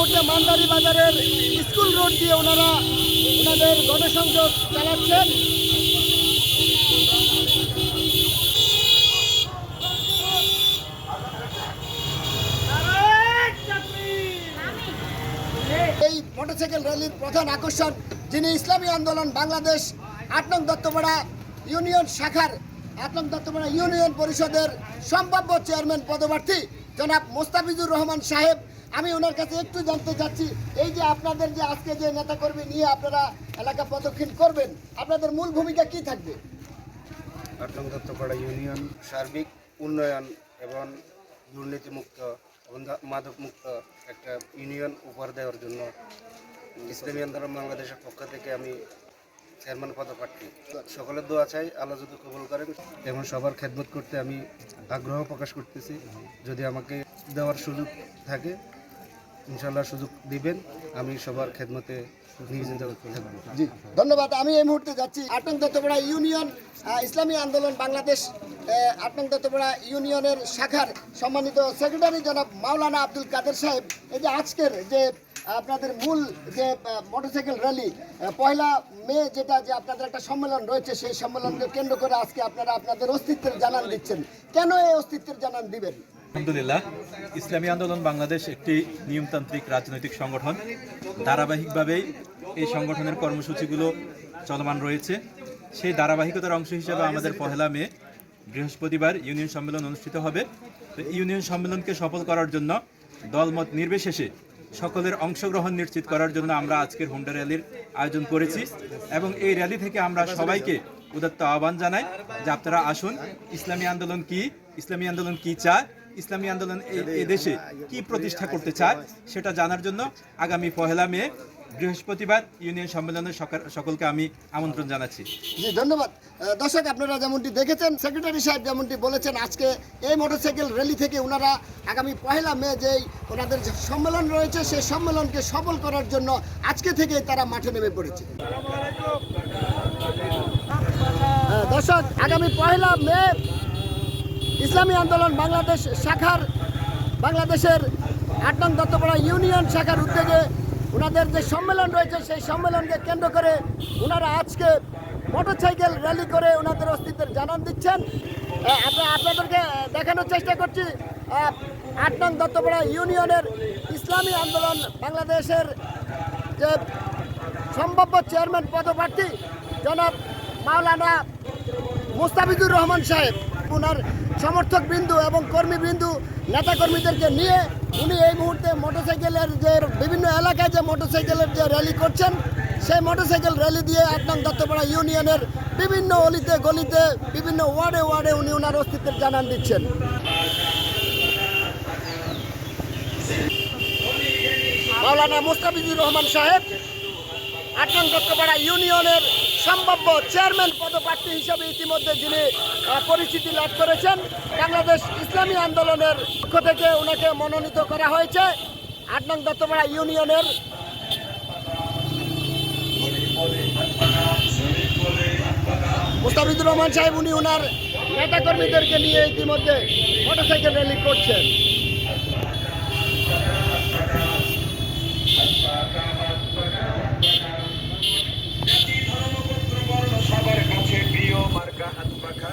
মুহূর্তে মান্দারি বাজারের school road দিয়ে ওনারা ওনাদের গণসংযোগ চালাচ্ছেন। এই মোটরসাইকেল র্যালির প্রধান আকর্ষণ যিনি ইসলামী আন্দোলন বাংলাদেশ আট নং দত্তপাড়া ইউনিয়ন শাখার আট নং দত্তপাড়া ইউনিয়ন পরিষদের সম্ভাব্য চেয়ারম্যান পদপ্রার্থী জনাব মোস্তাফিজুর রহমান সাহেব আমি ওনার কাছে একটু জানতে চাচ্ছি, এই যে আপনাদের যে আজকে যে নেতা নেতাকর্মী নিয়ে আপনারা এলাকা প্রদক্ষিণ করবেন, আপনাদের মূল ভূমিকা কি থাকবে? ইউনিয়ন, সার্বিক উন্নয়ন এবং দুর্নীতিমুক্ত এবং মাদকমুক্ত একটা ইউনিয়ন উপহার দেওয়ার জন্য ইসলামী আন্দোলন বাংলাদেশের পক্ষ থেকে আমি চেয়ারম্যান পদপ্রার্থী সকলের দোয়া চাই, আল্লাহ যদি কবুল করেন। এবং সবার খেদমত করতে আমি আগ্রহ প্রকাশ করতেছি, যদি আমাকে দেওয়ার সুযোগ থাকে। ইনশাল্লাহ সুযোগ দিবেন। আমি সবার খেদমতে ধন্যবাদ। আমি এই মুহূর্তে যাচ্ছি আটং দত্তপাড়া ইউনিয়ন ইসলামী আন্দোলন বাংলাদেশ আটং দত্তপাড়া ইউনিয়নের শাখার সম্মানিত সেক্রেটারি জনাব মাওলানা আব্দুল কাদের সাহেব। এই যে আজকের যে, আপনাদের মূল যে মোটরসাইকেল র্যালি পয়লা মে যেটা যে আপনাদের একটা সম্মেলন রয়েছে, সেই সম্মেলনকে কেন্দ্র করে আজকে আপনারা আপনাদের অস্তিত্বের জানান দিচ্ছেন। কেন এই অস্তিত্বের জানান দিবেন? আলহামদুলিল্লাহ, ইসলামী আন্দোলন বাংলাদেশ একটি নিয়মতান্ত্রিক রাজনৈতিক সংগঠন। ধারাবাহিকভাবেই এই সংগঠনের কর্মসূচিগুলো চলমান রয়েছে। সেই ধারাবাহিকতার অংশ হিসেবে আমাদের পহেলা মে, বৃহস্পতিবার ইউনিয়ন সম্মেলন অনুষ্ঠিত হবে। তো ইউনিয়ন সম্মেলনকে সফল করার জন্য দলমত নির্বিশেষে সকলের অংশগ্রহণ নিশ্চিত করার জন্য আমরা আজকের হুন্ডা র্যালির আয়োজন করেছি এবং এই র্যালি থেকে আমরা সবাইকে উদাত্ত আহ্বান জানাই যে আপনারা আসুন, ইসলামী আন্দোলন কি, ইসলামী আন্দোলন কি চায় ইসলামী আন্দোলন এই দেশে কি প্রতিষ্ঠা করতে চায় সেটা জানার জন্য আগামী পহেলা মে বৃহস্পতিবার ইউনিয়ন সম্মেলনে সকা- সকলকে আমি আমন্ত্রণ জানাচ্ছি। জি, ধন্যবাদ। দর্শক, আপনারা যেমনটি দেখেছেন, সেক্রেটারি সাহেব যেমনটি বলেছেন, আজকে এই মোটরসাইকেল র্যালি থেকে ওনারা আগামী পহেলা মে যেই ওনাদের সম্মেলন রয়েছে, সেই সম্মেলনকে সফল করার জন্য আজকে থেকে তারা মাঠে নেমে পড়েছে। দর্শক, আগামী পহেলা মে ইসলামী আন্দোলন বাংলাদেশ শাখার, বাংলাদেশের আট নং দত্তপাড়া ইউনিয়ন শাখার উদ্যোগে ওনাদের যে সম্মেলন রয়েছে, সেই সম্মেলনকে কেন্দ্র করে ওনারা আজকে মোটরসাইকেল র্যালি করে ওনাদের অস্তিত্বের জানান দিচ্ছেন। আপনাদেরকে দেখানোর চেষ্টা করছি আট নং দত্তপাড়া ইউনিয়নের ইসলামী আন্দোলন বাংলাদেশের যে সম্ভাব্য চেয়ারম্যান পদপ্রার্থী জনাব মাওলানা মুস্তাফিজুর রহমান সাহেব ওনার সমর্থক বিন্দু এবং কর্মী বিন্দু নেতাকর্মীদেরকে নিয়ে উনি এই মুহূর্তে মোটরসাইকেলের যে বিভিন্ন এলাকায় যে মোটরসাইকেলের যে র্যালি করছেন, সেই মোটরসাইকেল র্যালি দিয়ে আট নং দত্তপাড়া ইউনিয়নের বিভিন্ন অলিতে, গলিতে, বিভিন্ন ওয়ার্ডে ওয়ার্ডে উনি ওনার অস্তিত্বের জানান দিচ্ছেন। মাওলানা মুস্তাফিজুর রহমান সাহেব আট নং দত্তপাড়া ইউনিয়নের সম্ভাব্য চেয়ারম্যান পদপ্রার্থী হিসেবে ইতিমধ্যে যিনি পরিচিতি লাভ করেছেন, বাংলাদেশ ইসলামী আন্দোলনের পক্ষ থেকে ওনাকে মনোনীত করা হয়েছে আট নং দত্তপাড়া ইউনিয়নের। মুস্তাফিজুর রহমান সাহেব, উনি ওনার নেতাকর্মীদেরকে নিয়ে ইতিমধ্যে মোটরসাইকেল র্যালি করছেন সবার কাছে প্রিয় মার্কা হাত পাখা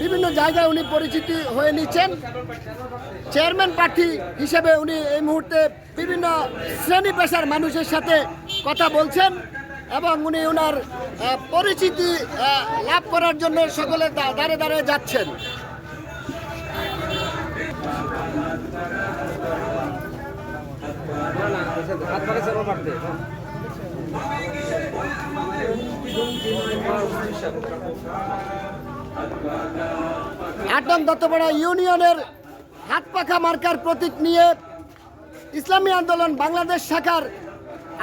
বিভিন্ন জায়গায় উনি পরিচিতি হয়ে নিচ্ছেন। চেয়ারম্যান প্রার্থী হিসেবে উনি এই মুহূর্তে বিভিন্ন শ্রেণি পেশার মানুষের সাথে কথা বলছেন এবং উনি ওনার পরিচিতি লাভ করার জন্য সকলে দাঁড়ে দাঁড়ে যাচ্ছেন। আট নং দত্তপাড়া ইউনিয়নের হাত পাখা মার্কার প্রতীক নিয়ে ইসলামী আন্দোলন বাংলাদেশ শাখার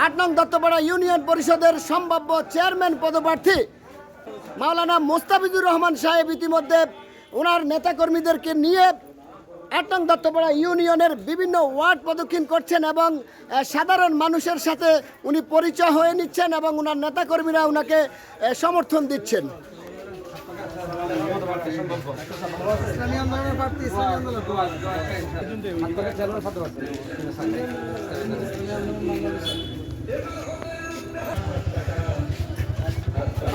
আট নং দত্তপাড়া ইউনিয়ন পরিষদের সম্ভাব্য চেয়ারম্যান পদপ্রার্থী মাওলানা মোস্তাফিজুর রহমান সাহেব ইতিমধ্যে ওনার নেতাকর্মীদেরকে নিয়ে আট নং দত্তপাড়া ইউনিয়নের বিভিন্ন ওয়ার্ড প্রদক্ষিণ করছেন এবং সাধারণ মানুষের সাথে উনি পরিচয় হয়ে নিচ্ছেন এবং ওনার নেতাকর্মীরা ওনাকে সমর্থন দিচ্ছেন।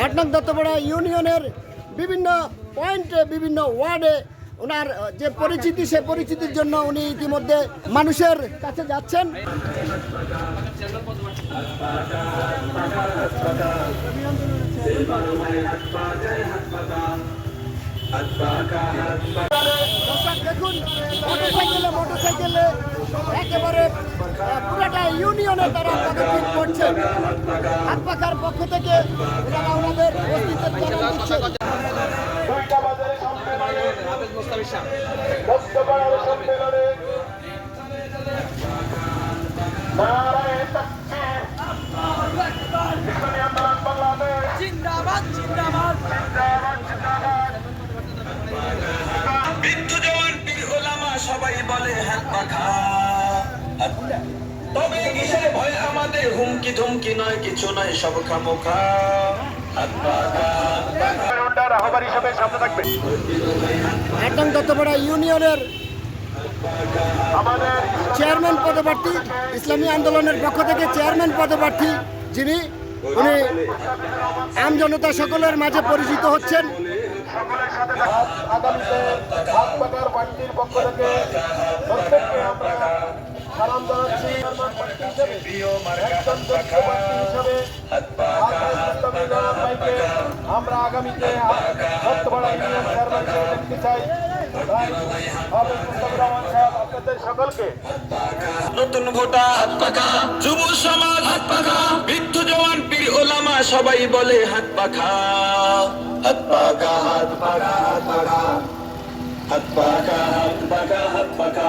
আট নং দত্তপাড়া ইউনিয়নের বিভিন্ন পয়েন্টে, বিভিন্ন ওয়ার্ডে ওনার যে পরিচিতি, সে পরিচিতির জন্য উনি ইতিমধ্যে মানুষের কাছে যাচ্ছেন। দেখুন একেবারে করছেন। পক্ষ থেকে ওনারা ওনাদের বাজারে জিন্দাবাদ জিন্দাবাদ। মৃত্যু জওয়ান ওলামা সবাই বলে হাত পাখা। তবে কিসের ভয় আমাদের? হুমকি ধুমকি নয় কিছু নয় সব খামোখা। হাত পাখা রাহবার হিসাবে সামনে থাকবে। নং দত্তপাড়া ইউনিয়নের আমাদের চেয়ারম্যান পদপ্রার্থী ইসলামী আন্দোলনের পক্ষ থেকে চেয়ারম্যান পদপ্রার্থী যিনি উনি আমজনতা সকলের মাঝে পরিচিত হচ্ছেন। আগামীতে পক্ষ থেকে প্রত্যেককে আমরা সালাম জানাচ্ছি একজন যোগ্য প্রার্থী হিসেবে আমরা আগামীতে দত্তপাড়া ইউনিয়ন চেয়ারম্যান হিসেবে দেখতে চাই আপনাদের সকলকে নতুন ভোটার হাত পাখা যুব সমাজ হাত পাখা মৃত্যু জওয়ান বীর ওলামা সবাই বলে হাত পাখা হাত পাখা হাত পাখা হাত পাখা হাত পাখা হাত পাখা হাত পাখা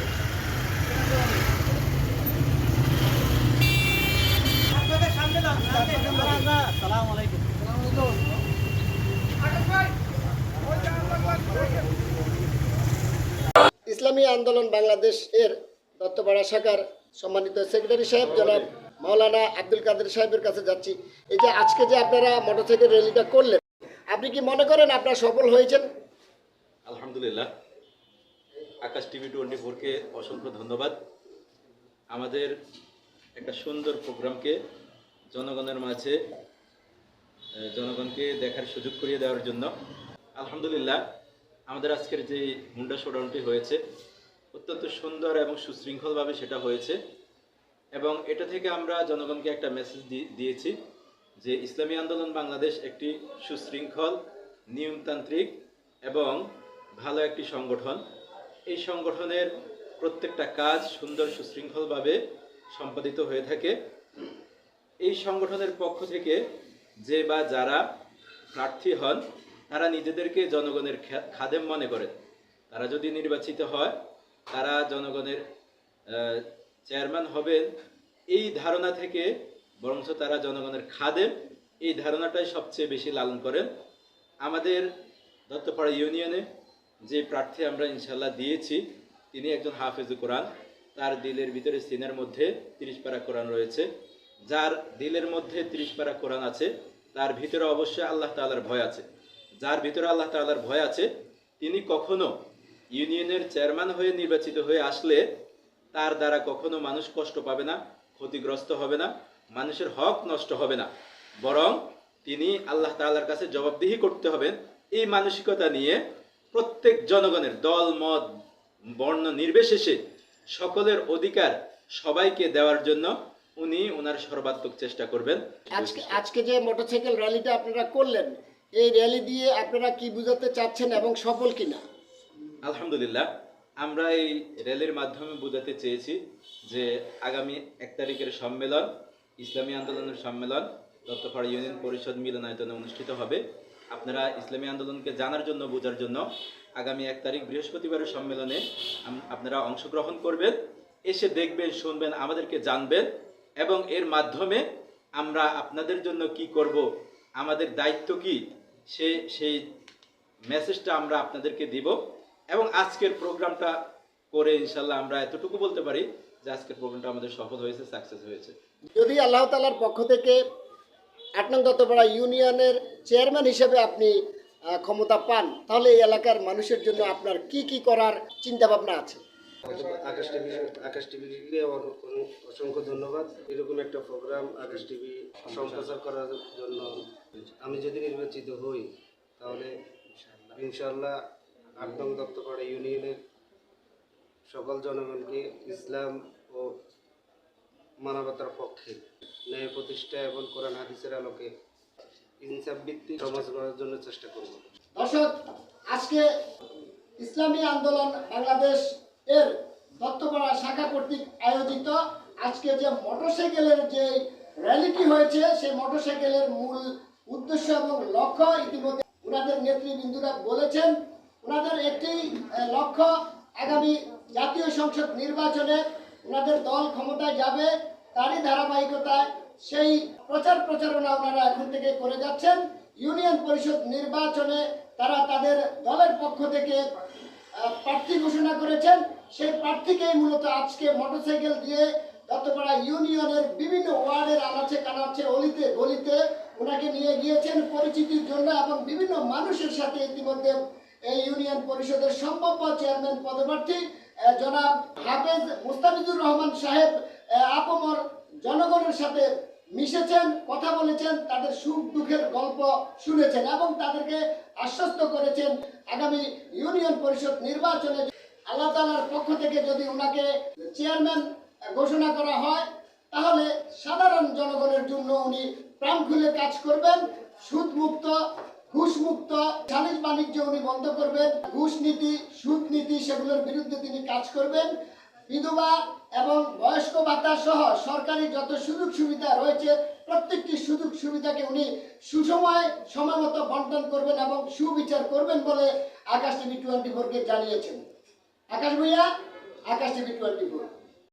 ইসলামী আন্দোলন বাংলাদেশ এর দত্তপাড়া শাখার সম্মানিত সেক্রেটারি সাহেব, জনাব মাওলানা আব্দুল কাদের সাহেবের কাছে যাচ্ছি। এই যে আজকে যে আপনারা মোটরসাইকেল র্যালিটা করলেন, আপনি কি মনে করেন আপনারা সফল হয়েছেন? আলহামদুলিল্লাহ। আকাশ টিভি টোয়েন্টি ফোরকে অসংখ্য ধন্যবাদ। আমাদের একটা সুন্দর প্রোগ্রামকে জনগণের মাঝে জনগণকে দেখার সুযোগ করিয়ে দেওয়ার জন্য। আলহামদুলিল্লাহ, আমাদের আজকের যে হুন্ডা শোডাউনটি হয়েছে, অত্যন্ত সুন্দর এবং সুশৃঙ্খলভাবে সেটা হয়েছে। এবং এটা থেকে আমরা জনগণকে একটা মেসেজ দিয়েছি যে ইসলামী আন্দোলন বাংলাদেশ একটি সুশৃঙ্খল, নিয়মতান্ত্রিক এবং ভালো একটি সংগঠন। এই সংগঠনের প্রত্যেকটা কাজ সুন্দর, সুশৃঙ্খলভাবে সম্পাদিত হয়ে থাকে। এই সংগঠনের পক্ষ থেকে যে বা যারা প্রার্থী হন, তারা নিজেদেরকে জনগণের খাদেম মনে করেন। তারা যদি নির্বাচিত হয়, তারা জনগণের চেয়ারম্যান হবেন। এই ধারণা থেকে বরঞ্চ তারা জনগণের খাদেম। এই ধারণাটাই সবচেয়ে বেশি লালন করেন। আমাদের দত্তপাড়া ইউনিয়নে যে প্রার্থী আমরা ইনশাল্লাহ দিয়েছি, তিনি একজন হাফেজ কোরআন। তার দিলের ভিতরে সিনের মধ্যে তিরিশ পারা কোরআন রয়েছে। যার দিলের মধ্যে তিরিশ পারা কোরআন আছে, তার ভিতরে অবশ্যই আল্লাহ তাআলার ভয় আছে। যার ভিতরে আল্লাহ তাআলার ভয় আছে, তিনি কখনো ইউনিয়নের চেয়ারম্যান হয়ে নির্বাচিত হয়ে আসলে তার দ্বারা কখনো মানুষ কষ্ট পাবে না, ক্ষতিগ্রস্ত হবে না, মানুষের হক নষ্ট হবে না। বরং তিনি আল্লাহ তাআলার কাছে জবাবদিহি করতে হবেন এই মানসিকতা নিয়ে প্রত্যেক জনগণের দল, মত, বর্ণ নির্বিশেষে সকলের অধিকার সবাইকে দেওয়ার জন্য উনি ওনার সর্বাত্মক চেষ্টা করবেন। আজকে আজকে যে মোটরসাইকেল র্যালিটা আপনারা করলেন এই র্যালি দিয়ে আপনারা কি বুঝাতে চাচ্ছেন এবং সফল কিনা? আলহামদুলিল্লাহ আমরা এই র্যালির মাধ্যমে বোঝাতে চেয়েছি যে আগামী এক তারিখের সম্মেলন ইসলামী আন্দোলনের সম্মেলন দত্তপাড়া ইউনিয়ন পরিষদ মিলনায়তনে অনুষ্ঠিত হবে। আপনারা ইসলামী আন্দোলনকে জানার জন্য বোঝার জন্য আগামী এক তারিখ বৃহস্পতিবারের সম্মেলনে আপনারা অংশগ্রহণ করবেন। এসে দেখবেন শুনবেন আমাদেরকে জানবেন। এবং এর মাধ্যমে আমরা আপনাদের জন্য কি করব? আমাদের দায়িত্ব কি? সে, সেই মেসেজটা আমরা আপনাদেরকে দিব। এবং আজকের প্রোগ্রামটা করে ইনশাল্লাহ আমরা এতটুকু বলতে পারি যে আজকের প্রোগ্রামটা আমাদের সফল হয়েছে সাকসেস হয়েছে। যদি আল্লাহ তালার পক্ষ থেকে আট নং দত্তপাড়া ইউনিয়নের চেয়ারম্যান হিসেবে আপনি ক্ষমতা পান, তাহলে এই এলাকার মানুষের জন্য আপনার কি কি করার চিন্তা ভাবনা আছে? আকাশ টিভি, আকাশ টিভিকে অসংখ্য ধন্যবাদ। এরকম একটা প্রোগ্রাম আকাশ টিভি সম্প্রচার করার জন্য আমি যদি নির্বাচিত হই, তাহলে ইনশাআল্লাহ আটদম দত্তপাড়া ইউনিয়নের সকল জনগণকে ইসলাম ও মানবতার পক্ষে ন্যায় প্রতিষ্ঠা এবং কোরআন হাদিসের আলোকে ইনসাফ ভিত্তিক সমাজ গড়ার জন্য চেষ্টা করব। দর্শক, আজকে ইসলামী আন্দোলন বাংলাদেশ এর দত্তপাড়া শাখা কর্তৃক আয়োজিত আজকে যে মোটরসাইকেলের যে র্যালিটি হয়েছে, সেই মোটরসাইকেলের মূল উদ্দেশ্য এবং লক্ষ্য ইতিমধ্যে ওনাদের নেতৃবৃন্দুরা বলেছেন, ওনাদের একটি লক্ষ্য আগামী জাতীয় সংসদ নির্বাচনে ওনাদের দল ক্ষমতায় যাবে, তারই ধারাবাহিকতায় সেই প্রচার প্রচারণা ওনারা এখন থেকে করে যাচ্ছেন। ইউনিয়ন পরিষদ নির্বাচনে তারা তাদের দলের পক্ষ থেকে প্রার্থী ঘোষণা করেছেন। সেই প্রার্থীকেই মূলত আজকে মোটরসাইকেল দিয়ে দত্তপাড়া ইউনিয়নের বিভিন্ন ওয়ার্ডের আনাচে কানাচে অলিতে গলিতে ওনাকে নিয়ে গিয়েছেন পরিচিতির জন্য এবং বিভিন্ন মানুষের সাথে ইতিমধ্যে এই ইউনিয়ন পরিষদের সম্ভাব্য চেয়ারম্যান পদপ্রার্থী জনাব হাফেজ মুস্তাফিজুর রহমান সাহেব আপমর জনগণের সাথে মিশেছেন, কথা বলেছেন, তাদের সুখ দুঃখের গল্প শুনেছেন এবং তাদেরকে আশ্বস্ত করেছেন আগামী ইউনিয়ন পরিষদ নির্বাচনে। আল্লাহ তালার পক্ষ থেকে যদি ওনাকে চেয়ারম্যান ঘোষণা করা হয়, তাহলে সাধারণ জনগণের জন্য উনি প্রাণ খুলে কাজ করবেন সুদ মুক্ত ঘুষ মুক্ত সালিশ বাণিজ্য উনি বন্ধ করবেন, ঘুষ নীতি, সুদ নীতি, সেগুলোর বিরুদ্ধে তিনি কাজ করবেন। বিধবা এবং বয়স্ক ভাতা সহ সরকারি যত সুযোগ সুবিধা রয়েছে, প্রত্যেকটি সুযোগ সুবিধাকে উনি সুসময় সময়মতো বন্টন করবেন এবং সুবিচার করবেন বলে আকাশ টিভি টোয়েন্টি ফোরকে জানিয়েছেন। Akash Bhuiyan, Akash TV twenty four.